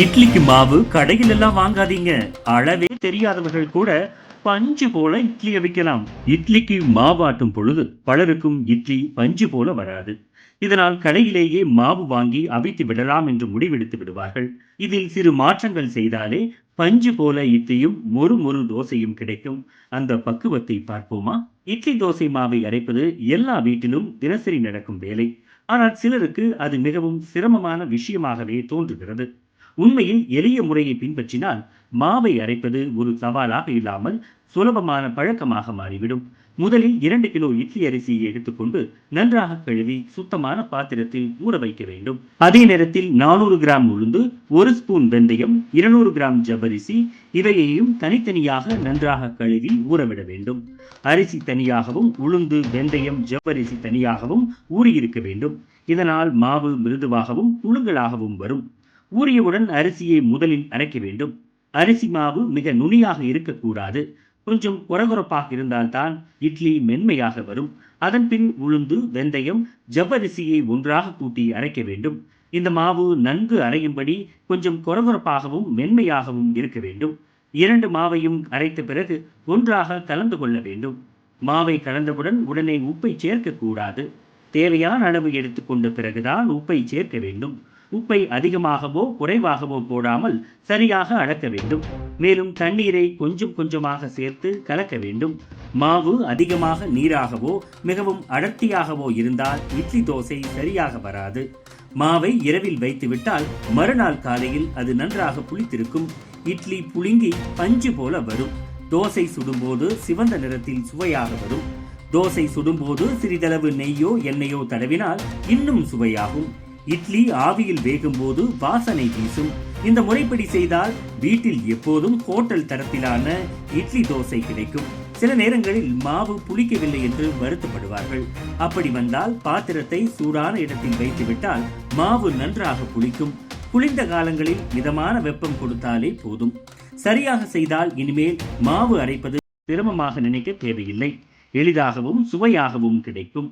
இட்லிக்கு மாவு கடையில் எல்லாம் வாங்காதீங்க. அளவே தெரியாதவர்கள் கூட பஞ்சு போல இட்லியை வைக்கலாம். இட்லிக்கு மாவாட்டும் பொழுது பலருக்கும் இட்லி பஞ்சு போல வராது. இதனால் கடையிலேயே மாவு வாங்கி அவித்து விடலாம் என்று முடிவெடுத்து விடுவார்கள். இதில் சிறு மாற்றங்கள் செய்தாலே பஞ்சு போல இட்லியும் ஒரு மொறு தோசையும் கிடைக்கும். அந்த பக்குவத்தை பார்ப்போமா? இட்லி தோசை மாவை அரைப்பது எல்லா வீட்டிலும் தினசரி நடக்கும் வேலை. ஆனால் சிலருக்கு அது மிகவும் சிரமமான விஷயமாகவே தோன்றுகிறது. உண்மையில் எளிய முறையை பின்பற்றினால் மாவை அரைப்பது ஒரு சவாலாக இல்லாமல் சுலபமான பழக்கமாக மாறிவிடும். முதலில் இரண்டு கிலோ இட்லி அரிசியை எடுத்துக்கொண்டு நன்றாக கழுவி சுத்தமான பாத்திரத்தில் ஊற வைக்க வேண்டும். அதே நேரத்தில் நானூறு கிராம் உளுந்து ஒரு ஸ்பூன் வெந்தயம் இருநூறு கிராம் ஜவ்வரிசி இவையையும் தனித்தனியாக நன்றாக கழுவி ஊறவிட வேண்டும். அரிசி தனியாகவும் உளுந்து வெந்தயம் ஜவ்வரிசி தனியாகவும் ஊறியிருக்க வேண்டும். இதனால் மாவு மிருதுவாகவும் புழுங்கலாகவும் வரும். ஊறியவுடன் அரிசியை முதலில் அரைக்க வேண்டும். அரிசி மாவு மிக நுனியாக இருக்கக்கூடாது. கொஞ்சம் கொரகொரப்பாக இருந்தால்தான் இட்லி மென்மையாக வரும். அதன் பின் உளுந்து வெந்தயம் ஜவ்வரிசியை ஒன்றாக கூட்டி அரைக்க வேண்டும். இந்த மாவு நன்கு அரையும்படி கொஞ்சம் கொரகொரப்பாகவும் மென்மையாகவும் இருக்க வேண்டும். இரண்டு மாவையும் அரைத்த பிறகு ஒன்றாக கலந்து கொள்ள வேண்டும். மாவை கலந்தவுடன் உடனே உப்பை சேர்க்கக்கூடாது. தேவையான அளவு எடுத்துக்கொண்ட பிறகுதான் உப்பை சேர்க்க வேண்டும். உப்பை அதிகமாகவோ குறைவாகவோ போடாமல் சரியாக அளக்க வேண்டும். மேலும் தண்ணீரை கொஞ்சம் கொஞ்சமாக சேர்த்து கலக்க வேண்டும். மாவு அதிகமாக நீராகவோ மிகவும் அடர்த்தியாகவோ இருந்தால் இட்லி தோசை சரியாக வராது. மாவை இரவில் வைத்துவிட்டால் மறுநாள் காலையில் அது நன்றாக புளித்திருக்கும். இட்லி புழுங்கி பஞ்சு போல வரும். தோசை சுடும்போது சிவந்த நிறத்தில் சுவையாக வரும். தோசை சுடும்போது சிறிதளவு நெய்யோ எண்ணெயோ தடவினால் இன்னும் சுவையாகும். இட்லி ஆவியில் வேகும்போது வாசனை வீசும். இந்த முறைப்படி செய்தால் வீட்டில் எப்போதும் ஹோட்டல் தரத்திலான இட்லி தோசை கிடைக்கும். சில நேரங்களில் மாவு புளிக்கவில்லை என்று வருத்தப்படுவார்கள். அப்படி வந்தால் பாத்திரத்தை சூடான இடத்தில் வைத்துவிட்டால் மாவு நன்றாக புளிக்கும். குளிர்ந்த காலங்களில் மிதமான வெப்பம் கொடுத்தாலே போதும். சரியாக செய்தால் இனிமேல் மாவு அரைப்பது சிரமமாக நினைக்க தேவையில்லை. எளிதாகவும் சுவையாகவும் கிடைக்கும்.